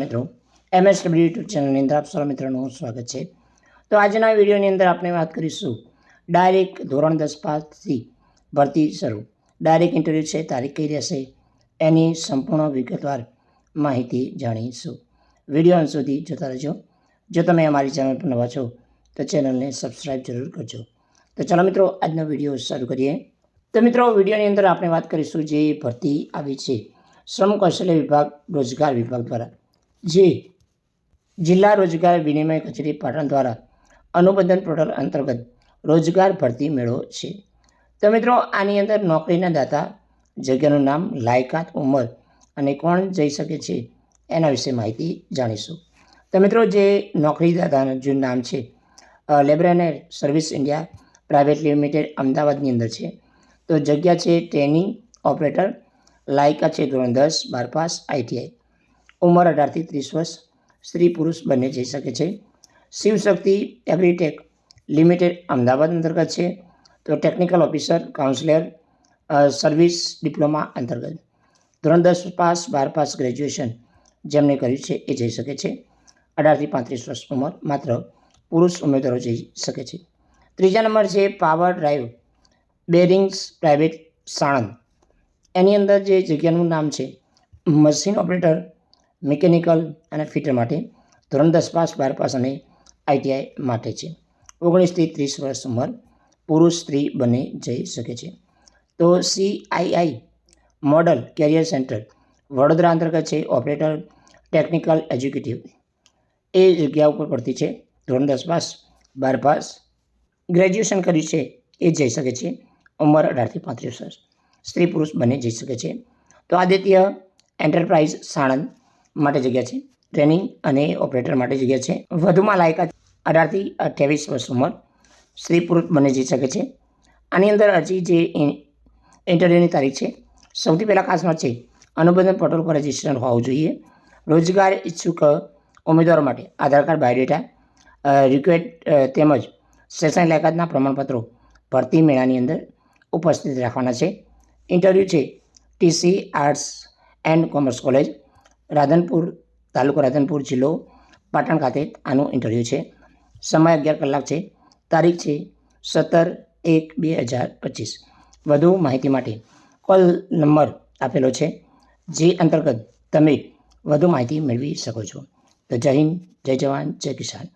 મિત્રો MSW YouTube ચેનલની અંદર આપ સૌ મિત્રોનું સ્વાગત છે. તો આજના વિડીયોની અંદર આપણે વાત કરીશું ડાયરેક્ટ ધોરણ દસ પાસથી ભરતી શરૂ. ડાયરેક્ટ ઇન્ટરવ્યૂ છે, તારીખ કઈ રહેશે, એની સંપૂર્ણ વિગતવાર માહિતી જાણીશું. વીડિયો અંત સુધી જોતા રહેજો. જો તમે અમારી ચેનલ પર નવા છો, તો ચેનલને સબસ્ક્રાઈબ જરૂર કરજો. તો ચાલો મિત્રો, આજનો વીડિયો શરૂ કરીએ. તો મિત્રો, વિડીયોની અંદર આપણે વાત કરીશું જે ભરતી આવી છે. શ્રમ કૌશલ્ય વિભાગ, રોજગાર વિભાગ દ્વારા. જે. જિલ્લા રોજગાર વિનિમય કચેરી પાટણ દ્વારા અનુબંધન પોર્ટલ અંતર્ગત રોજગાર ભરતી મેળો છે. તો મિત્રો, આની અંદર નોકરીના દાતા, જગ્યાનું નામ, લાયકાત, ઉંમર અને કોણ જઈ શકે છે એના વિશે માહિતી જાણીશું. તો મિત્રો, જે નોકરીદાતાનું જે નામ છે labour and service India private limited અમદાવાદની અંદર છે. તો જગ્યા છે ટ્રેનિંગ ઓપરેટર લાયકા છે ધોરણ દસ, બાર પાસ આઈટીઆઈ ઉંમર અઢારથી ત્રીસ વર્ષ સ્ત્રી પુરુષ બંને જઈ શકે છે. શિવશક્તિ એગ્રીટેક લિમિટેડ અમદાવાદ અંતર્ગત છે. તો technical officer, counsellor service diploma અંતર્ગત. ધોરણ દસ પાસ, બાર પાસ ગ્રેજ્યુએશન જેમણે કર્યું છે એ જઈ શકે છે. અઢારથી પાંત્રીસ વર્ષ ઉંમર માત્ર પુરુષ ઉમેદવારો જઈ શકે છે. ત્રીજા નંબર છે power drive, bearings private Sanand. એની અંદર જે જગ્યાનું નામ છે, મશીન ઓપરેટર મિકેનિકલ અને ફિટર માટે ધોરણ દસ પાસ, બાર પાસ અને આઈટીઆઈ માટે છે. ઓગણીસથી ત્રીસ વર્ષ ઉંમર પુરુષ સ્ત્રી બંને જઈ શકે છે. તો CII model career centre Vadodara અંતર્ગત છે. ઓપરેટર, ટેકનિકલ એજ્યુકેટિવ એ જગ્યા ઉપર પડતી છે. ધોરણ દસ પાસ, બાર પાસ. ગ્રેજ્યુએશન કર્યું છે. એ જઈ શકે છે. ઉંમર અઢારથી પાંત્રીસ વર્ષ. સ્ત્રી પુરુષ બંને જઈ શકે છે. તો આદિત્ય એન્ટરપ્રાઇઝ સાણંદ માટે જગ્યા છે. ટ્રેનિંગ અને ઓપરેટર માટે જગ્યા છે. વધુમાં લાયકાત અઢારથી અઠ્યાવીસ વર્ષ ઉંમર સ્ત્રી પુરુષ બને જઈ શકે છે. આની અંદર હજી જે ઇન્ટરવ્યૂની તારીખ છે. સૌથી પહેલાં ખાસ વાત છે. અનુબંધન પોર્ટલ પર રજિસ્ટ્રેશન હોવું જોઈએ. રોજગાર ઈચ્છુક ઉમેદવારો માટે આધાર કાર્ડ, બાયોડેટા રિક્વેટ તેમજ શૈક્ષણિક લાયકાતના પ્રમાણપત્રો ભરતી મેળાની અંદર ઉપસ્થિત રાખવાના છે. ઇન્ટરવ્યૂ છે. TC arts and commerce college Radhanpur, તાલુકો રાધનપુર જિલ્લો, પાટણ ખાતે આનું ઇન્ટરવ્યૂ છે. સમય અગિયાર કલાક છે. તારીખ છે સત્તર એક બે હજાર પચીસ. વધુ માહિતી માટે કોલ નંબર આપેલો છે, જે અંતર્ગત તમે વધુ માહિતી મેળવી શકો છો. તો જય હિન્દ, જય જવાન, જય કિસાન.